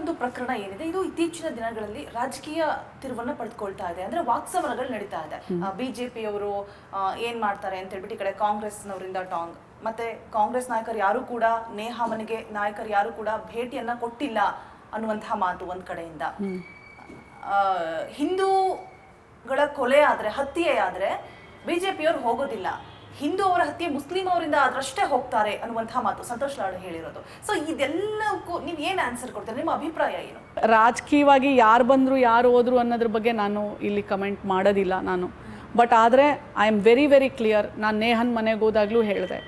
ಒಂದು ಪ್ರಕರಣ ಏನಿದೆ ಇದು ಇತ್ತೀಚಿನ ದಿನಗಳಲ್ಲಿ ರಾಜಕೀಯ ತಿರುವನ್ನ ಪಡೆದುಕೊಳ್ತಾ ಇದೆ. ಅಂದ್ರೆ ವಾಕ್ಸಮರಗಳು ನಡೀತಾ ಇದೆ. ಬಿಜೆಪಿಯವರು ಏನ್ ಮಾಡ್ತಾರೆ ಅಂತ ಹೇಳ್ಬಿಟ್ಟು ಈ ಕಡೆ ಕಾಂಗ್ರೆಸ್ನವರಿಂದ ಟಾಂಗ್. ಮತ್ತೆ ಕಾಂಗ್ರೆಸ್ ನಾಯಕರು ಯಾರು ಕೂಡ ನೇಹಾ ಮನೆಗೆ ನಾಯಕರು ಯಾರು ಕೂಡ ಭೇಟಿಯನ್ನ ಕೊಟ್ಟಿಲ್ಲ ಅನ್ನುವಂತಹ ಮಾತು ಒಂದ್ ಕಡೆಯಿಂದ. ಆ, ಹಿಂದೂಗಳ ಕೊಲೆ ಆದ್ರೆ ಹತ್ಯೆ ಆದ್ರೆ ಬಿಜೆಪಿಯವರು ಹೋಗೋದಿಲ್ಲ. ಹಿಂದೂ ಅವರ ಹತ್ಯೆ, ಮುಸ್ಲಿಂ ಅವರಿಂದ ಆದ್ರಷ್ಟೇ ಹೋಗ್ತಾರೆ ಅನ್ನುವಂತಹ ಮಾತು ಸಂತೋಷ್ ಹೇಳಿರೋದು. ಸೊ ಇದೆಲ್ಲಕ್ಕೂ ನೀವು ಏನು ಆನ್ಸರ್ ಕೊಡ್ತೀರಾ? ನಿಮ್ಮ ಅಭಿಪ್ರಾಯ ಏನು? ರಾಜಕೀಯವಾಗಿ ಯಾರು ಬಂದರು, ಯಾರು ಹೋದ್ರು ಅನ್ನೋದ್ರ ಬಗ್ಗೆ ನಾನು ಇಲ್ಲಿ ಕಮೆಂಟ್ ಮಾಡೋದಿಲ್ಲ ನಾನು. ಬಟ್ ಆದರೆ I am very very clear ನಾನು ನೇಹನ್ ಮನೆಗೆ ಹೋದಾಗಲೂ ಹೇಳಿದೆ.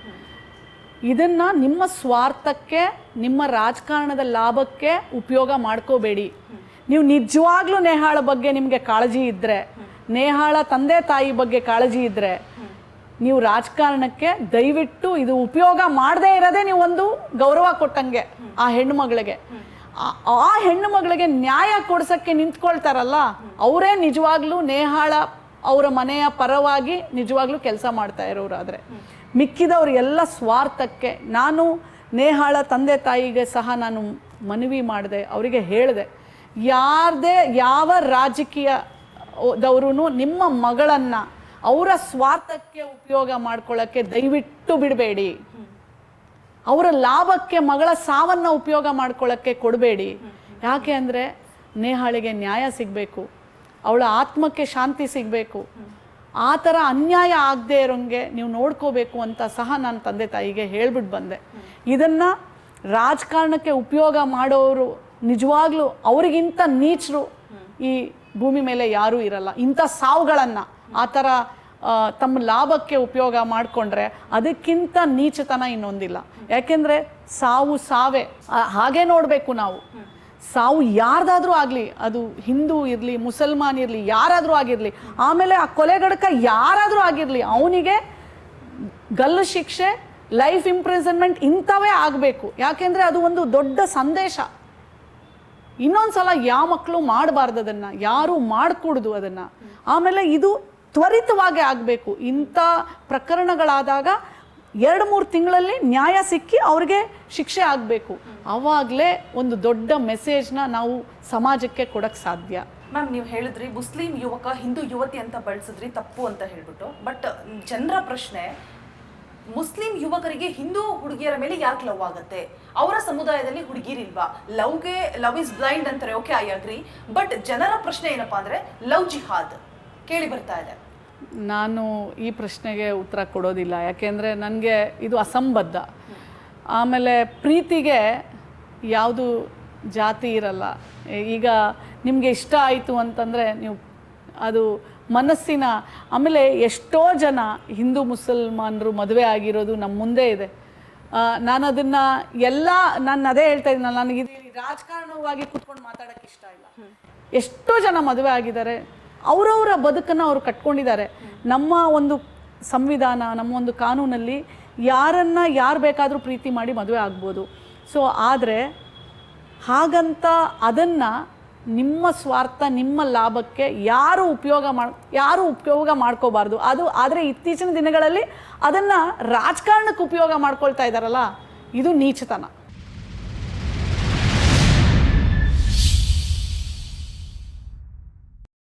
ಇದನ್ನು ನಿಮ್ಮ ಸ್ವಾರ್ಥಕ್ಕೆ, ನಿಮ್ಮ ರಾಜಕಾರಣದ ಲಾಭಕ್ಕೆ ಉಪಯೋಗ ಮಾಡ್ಕೋಬೇಡಿ. ನೀವು ನಿಜವಾಗ್ಲೂ ನೇಹಾಳ ಬಗ್ಗೆ ನಿಮಗೆ ಕಾಳಜಿ ಇದ್ದರೆ ನೇಹಾಳ ತಂದೆ ತಾಯಿ ಬಗ್ಗೆ ಕಾಳಜಿ ಇದ್ದರೆ ನೀವು ರಾಜಕಾರಣಕ್ಕೆ ದಯವಿಟ್ಟು ಇದು ಉಪಯೋಗ ಮಾಡದೇ ಇರೋದೇ ನೀವು ಒಂದು ಗೌರವ ಕೊಟ್ಟಂಗೆ ಆ ಹೆಣ್ಣು ಮಗಳಿಗೆ. ಆ- ಹೆಣ್ಣು ಮಗಳಿಗೆ ನ್ಯಾಯ ಕೊಡ್ಸಕ್ಕೆ ನಿಂತ್ಕೊಳ್ತಾರಲ್ಲ, ಅವರೇ ನಿಜವಾಗ್ಲೂ ನೇಹಾಳ ಅವರ ಮನೆಯ ಪರವಾಗಿ ನಿಜವಾಗ್ಲೂ ಕೆಲಸ ಮಾಡ್ತಾ ಇರೋರು ಆದರೆ ಮಿಕ್ಕಿದವ್ರು ಎಲ್ಲ ಸ್ವಾರ್ಥಕ್ಕೆ ನಾನು ನೇಹಾಳ ತಂದೆ ತಾಯಿಗೆ ಸಹ ನಾನು ಮನವಿ ಮಾಡಿದೆ, ಅವರಿಗೆ ಹೇಳಿದೆ, ಯಾರದೇ ಯಾವ ರಾಜಕೀಯ ದವರು ನಿಮ್ಮ ಮಗಳನ್ನು ಅವರ ಸ್ವಾರ್ಥಕ್ಕೆ ಉಪಯೋಗ ಮಾಡ್ಕೊಳ್ಳೋಕ್ಕೆ ದಯವಿಟ್ಟು ಬಿಡಬೇಡಿ. ಅವರ ಲಾಭಕ್ಕೆ ಮಗಳ ಸಾವನ್ನು ಉಪಯೋಗ ಮಾಡ್ಕೊಳ್ಳೋಕ್ಕೆ ಕೊಡಬೇಡಿ. ಯಾಕೆ ಅಂದರೆ ನೇಹಾಳಿಗೆ ನ್ಯಾಯ ಸಿಗಬೇಕು. ಅವಳ ಆತ್ಮಕ್ಕೆ ಶಾಂತಿ ಸಿಗಬೇಕು. ಆ ಥರ ಅನ್ಯಾಯ ಆಗದೆ ಇರೋಂಗೆ ನೀವು ನೋಡ್ಕೋಬೇಕು ಅಂತ ಸಹ ನಾನು ತಂದೆ ತಾಯಿಗೆ ಹೇಳ್ಬಿಟ್ಟು ಬಂದೆ. ಇದನ್ನು ರಾಜಕಾರಣಕ್ಕೆ ಉಪಯೋಗ ಮಾಡೋರು ನಿಜವಾಗ್ಲೂ ಅವರಿಗಿಂತ ನೀಚರು ಈ ಭೂಮಿ ಮೇಲೆ ಯಾರೂ ಇರಲ್ಲ. ಇಂಥ ಸಾವುಗಳನ್ನು ಆ ಥರ ತಮ್ಮ ಲಾಭಕ್ಕೆ ಉಪಯೋಗ ಮಾಡಿಕೊಂಡ್ರೆ ಅದಕ್ಕಿಂತ ನೀಚತನ ಇನ್ನೊಂದಿಲ್ಲ. ಯಾಕೆಂದರೆ ಸಾವು ಸಾವೇ ಹಾಗೆ ನೋಡಬೇಕು ನಾವು. ಸಾವು ಯಾರ್ದಾದ್ರೂ ಆಗಲಿ, ಅದು ಹಿಂದೂ ಇರಲಿ, ಮುಸಲ್ಮಾನ್ ಇರಲಿ, ಯಾರಾದರೂ ಆಗಿರಲಿ, ಆಮೇಲೆ ಆ ಕೊಲೆಗಡಕ ಯಾರಾದರೂ ಆಗಿರಲಿ, ಅವನಿಗೆ ಗಲ್ಲು ಶಿಕ್ಷೆ, ಲೈಫ್ ಇಂಪ್ರಿಸನ್ಮೆಂಟ್ ಇಂಥವೇ ಆಗಬೇಕು. ಯಾಕೆಂದರೆ ಅದು ಒಂದು ದೊಡ್ಡ ಸಂದೇಶ. ಇನ್ನೊಂದು ಸಲ ಯಾವ ಮಕ್ಕಳು ಮಾಡಬಾರ್ದು ಅದನ್ನು, ಯಾರು ಮಾಡಿಕೊಡ್ದು ಅದನ್ನು. ಆಮೇಲೆ ಇದು ತ್ವರಿತವಾಗಿ ಆಗಬೇಕು. ಇಂಥ ಪ್ರಕರಣಗಳಾದಾಗ ಎರಡು ಮೂರು ತಿಂಗಳಲ್ಲಿ ನ್ಯಾಯ ಸಿಕ್ಕಿ ಅವ್ರಿಗೆ ಶಿಕ್ಷೆ ಆಗಬೇಕು. ಆವಾಗಲೇ ಒಂದು ದೊಡ್ಡ ಮೆಸೇಜ್ನ ನಾವು ಸಮಾಜಕ್ಕೆ ಕೊಡಕ್ಕೆ ಸಾಧ್ಯ. ಮ್ಯಾಮ್, ನೀವು ಹೇಳಿದ್ರಿ ಮುಸ್ಲಿಂ ಯುವಕ, ಹಿಂದೂ ಯುವತಿ ಅಂತ ಬಳಸಿದ್ರಿ ತಪ್ಪು ಅಂತ ಹೇಳ್ಬಿಟ್ಟು. ಬಟ್ ಜನರ ಪ್ರಶ್ನೆ, ಮುಸ್ಲಿಂ ಯುವಕರಿಗೆ ಹಿಂದೂ ಹುಡುಗಿಯರ ಮೇಲೆ ಯಾಕೆ ಲವ್ ಆಗುತ್ತೆ? ಅವರ ಸಮುದಾಯದಲ್ಲಿ ಹುಡುಗಿರಿಲ್ವಾ? ಲವ್ಗೆ, ಲವ್ ಇಸ್ ಬ್ಲೈಂಡ್ ಅಂತಾರೆ, ಓಕೆ, ಐ ಅಗ್ರಿ. ಬಟ್ ಜನರ ಪ್ರಶ್ನೆ ಏನಪ್ಪಾ ಅಂದ್ರೆ, ಲವ್ ಜಿಹಾದ್. ಕೇಳಿ ಬರ್ತಾ ಇದೆ. ನಾನು ಈ ಪ್ರಶ್ನೆಗೆ ಉತ್ತರ ಕೊಡೋದಿಲ್ಲ, ಯಾಕೆಂದರೆ ನನಗೆ ಇದು ಅಸಂಬದ್ಧ. ಆಮೇಲೆ ಪ್ರೀತಿಗೆ ಯಾವುದು ಜಾತಿ ಇರಲ್ಲ. ಈಗ ನಿಮಗೆ ಇಷ್ಟ ಆಯಿತು ಅಂತಂದರೆ ನೀವು ಅದು ಮನಸ್ಸಿನ, ಆಮೇಲೆ ಎಷ್ಟೋ ಜನ ಹಿಂದೂ ಮುಸಲ್ಮಾನರು ಮದುವೆ ಆಗಿರೋದು ನಮ್ಮ ಮುಂದೆ ಇದೆ. ನಾನು ಅದನ್ನು ಎಲ್ಲ, ನಾನು ಅದೇ ಹೇಳ್ತಾ ಇದ್ದೀನಲ್ಲ ನನಗೆ ರಾಜಕಾರಣವಾಗಿ ಕುತ್ಕೊಂಡು ಮಾತಾಡೋಕ್ಕೆ ಇಷ್ಟ ಇಲ್ಲ. ಎಷ್ಟೋ ಜನ ಮದುವೆ ಆಗಿದ್ದಾರೆ. ಅವರವರ ಬದುಕನ್ನು ಅವರು ಕಟ್ಕೊಂಡಿದ್ದಾರೆ. ನಮ್ಮ ಒಂದು ಸಂವಿಧಾನ, ನಮ್ಮ ಒಂದು ಕಾನೂನಲ್ಲಿ ಯಾರನ್ನ ಯಾರು ಬೇಕಾದರೂ ಪ್ರೀತಿ ಮಾಡಿ ಮದುವೆ ಆಗ್ಬೋದು. ಸೊ ಆದರೆ ಹಾಗಂತ ಅದನ್ನು ನಿಮ್ಮ ಸ್ವಾರ್ಥ, ನಿಮ್ಮ ಲಾಭಕ್ಕೆ ಯಾರು ಉಪಯೋಗ ಮಾಡಿ, ಯಾರು ಉಪಯೋಗ ಮಾಡ್ಕೋಬಾರ್ದು. ಅದು ಆದರೆ ಇತ್ತೀಚಿನ ದಿನಗಳಲ್ಲಿ ಅದನ್ನು ರಾಜಕಾರಣಕ್ಕೆ ಉಪಯೋಗ ಮಾಡ್ಕೊಳ್ತಾ ಇದ್ದಾರಲ್ಲ ಇದು ನೀಚತನ.